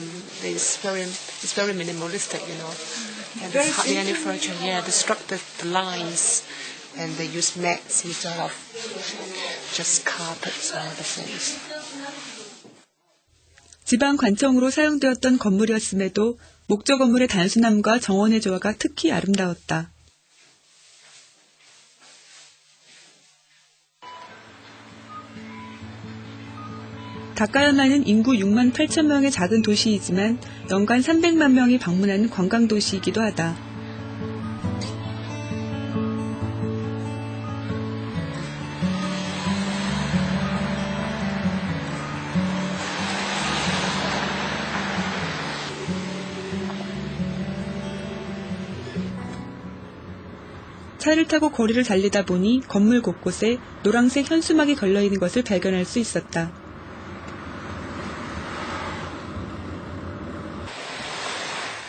um, it's very it's very minimalistic, you know. And there's hardly any furniture. Yeah, they struck the, the lines, and they use mats instead of just carpets and other things. 지방 관청으로 사용되었던 건물이었음에도 목조 건물의 단순함과 정원의 조화가 특히 아름다웠다. 다카야마는 인구 6만 8천 명의 작은 도시이지만 연간 300만 명이 방문하는 관광 도시이기도 하다. 차를 타고 거리를 달리다 보니 건물 곳곳에 노란색 현수막이 걸려 있는 것을 발견할 수 있었다.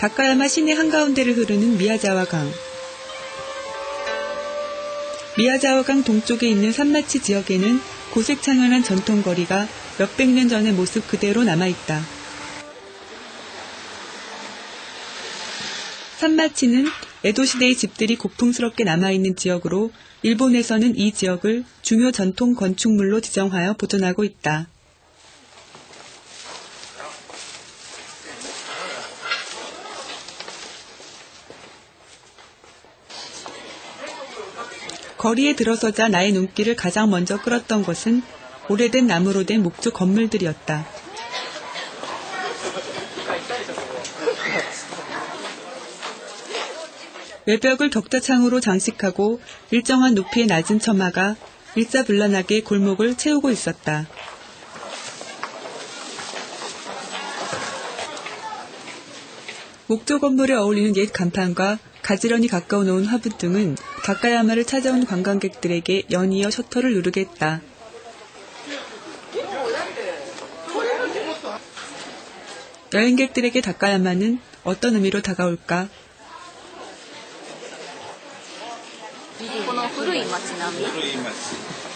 다카야마 시내 한가운데를 흐르는 미야자와 강. 미야자와 강 동쪽에 있는 산마치 지역에는 고색창연한 전통거리가 몇백 년 전의 모습 그대로 남아있다. 산마치는 에도시대의 집들이 고풍스럽게 남아있는 지역으로 일본에서는 이 지역을 중요 전통 건축물로 지정하여 보존하고 있다. 거리에 들어서자 나의 눈길을 가장 먼저 끌었던 것은 오래된 나무로 된 목조 건물들이었다. 외벽을 격자창으로 장식하고 일정한 높이의 낮은 처마가 일자불란하게 골목을 채우고 있었다. 목조 건물에 어울리는 옛 간판과 가지런히 가까워 놓은 화분 등은 다카야마를 찾아온 관광객들에게 연이어 셔터를 누르게 했다. 여행객들에게 다카야마는 어떤 의미로 다가올까? 古い町並み古い町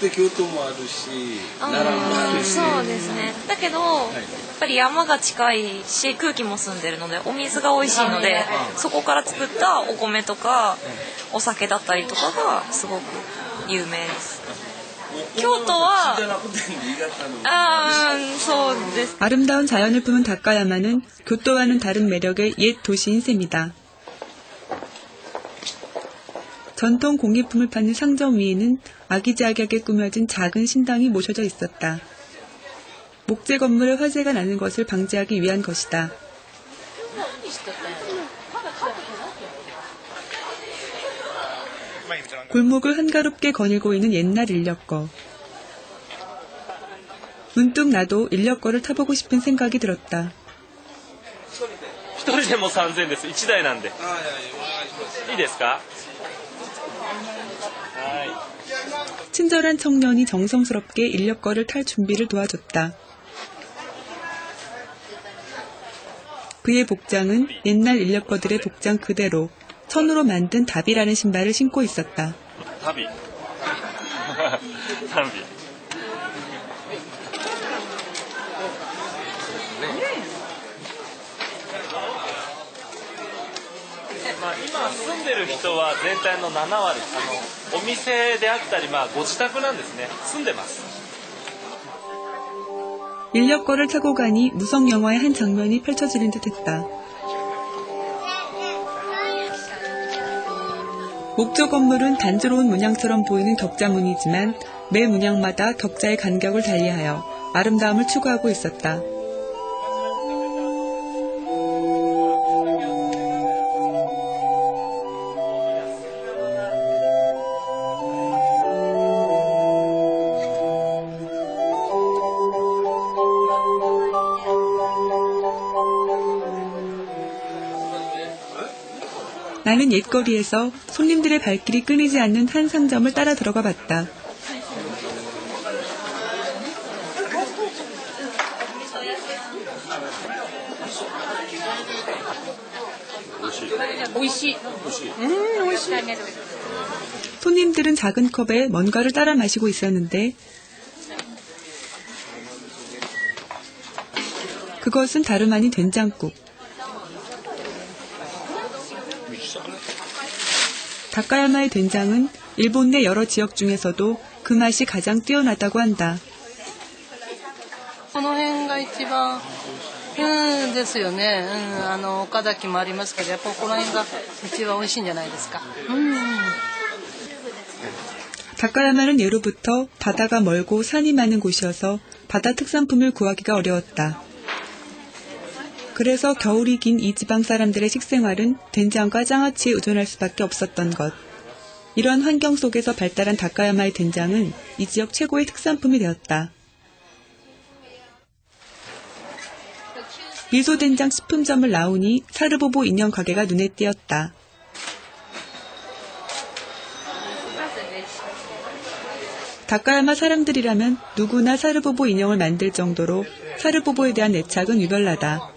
で京都もあるしあ奈良もあーるしそうですねだけど、やっぱり山が近いし空気も澄んでるのでお水が美味しいのでそこから作ったお米とかお酒だったりとかがすごく有名です京都はじゃなくて新潟のあーそうです 아름다운 자연을 품은 다카야마는 교토와는 다른 매력의 옛 도시인 셈이다. 전통 공예품을 파는 상점 위에는 아기자기하게 꾸며진 작은 신당이 모셔져 있었다. 목재 건물에 화재가 나는 것을 방지하기 위한 것이다. 골목을 한가롭게 거닐고 있는 옛날 인력거. 문득 나도 인력거를 타보고 싶은 생각이 들었다. 一人でも3000円です1台なんであいやいやお願いしますいいですかはい 친절한 청년이 정성스럽게 인력거를 탈 준비를 도와줬다. 그의 복장은 옛날 인력거들의 복장 그대로 천으로 만든 답이라는 신발을 신고 있었다. 旅旅 まあ、今住んでる人は全体の7割あのお店であったり、まあ、ご自宅なんですね住んでます 인력거를 타고 가니 무성 영화의 한 장면이 펼쳐지는 듯했다. 목조 건물은 단조로운 문양처럼 보이는 격자문이지만 매 문양마다 격자의 간격을 달리하여 아름다움을 추구하고 있었다. 나는 옛거리에서 손님들의 발길이 끊이지 않는 한 상점을 따라 들어가 봤다. 손님들은 작은 컵에 뭔가를 따라 마시고 있었는데 그것은 다름 아닌 된장국. 다카야마의 된장은 일본 내 여러 지역 중에서도 그 맛이 가장 뛰어나다고 한다. 다카야마는 예로부터 바다가 멀고 산이 많은 곳이어서 바다 특산품을 구하기가 어려웠다. 그래서 겨울이 긴 이 지방 사람들의 식생활은 된장과 장아찌에 의존할 수밖에 없었던 것. 이런 환경 속에서 발달한 다카야마의 된장은 이 지역 최고의 특산품이 되었다. 미소된장 식품점을 나오니 사르보보 인형 가게가 눈에 띄었다. 다카야마 사람들이라면 누구나 사르보보 인형을 만들 정도로 사르보보에 대한 애착은 유별나다.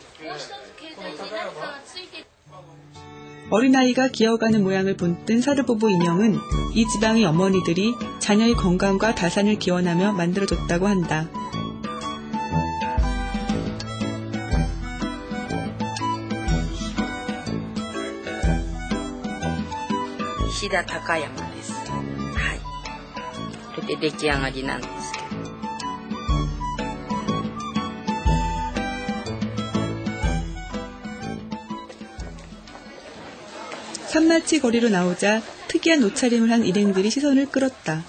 어린아이가 기어가는 모양을 본뜬 사르보보 인형은 이 지방의 어머니들이 자녀의 건강과 다산을 기원하며 만들어줬다고 한다. "石田高山です。はい。これで出来上がりなんです 산마치 거리로 나오자 특이한 옷차림을 한 일행들이 시선을 끌었다.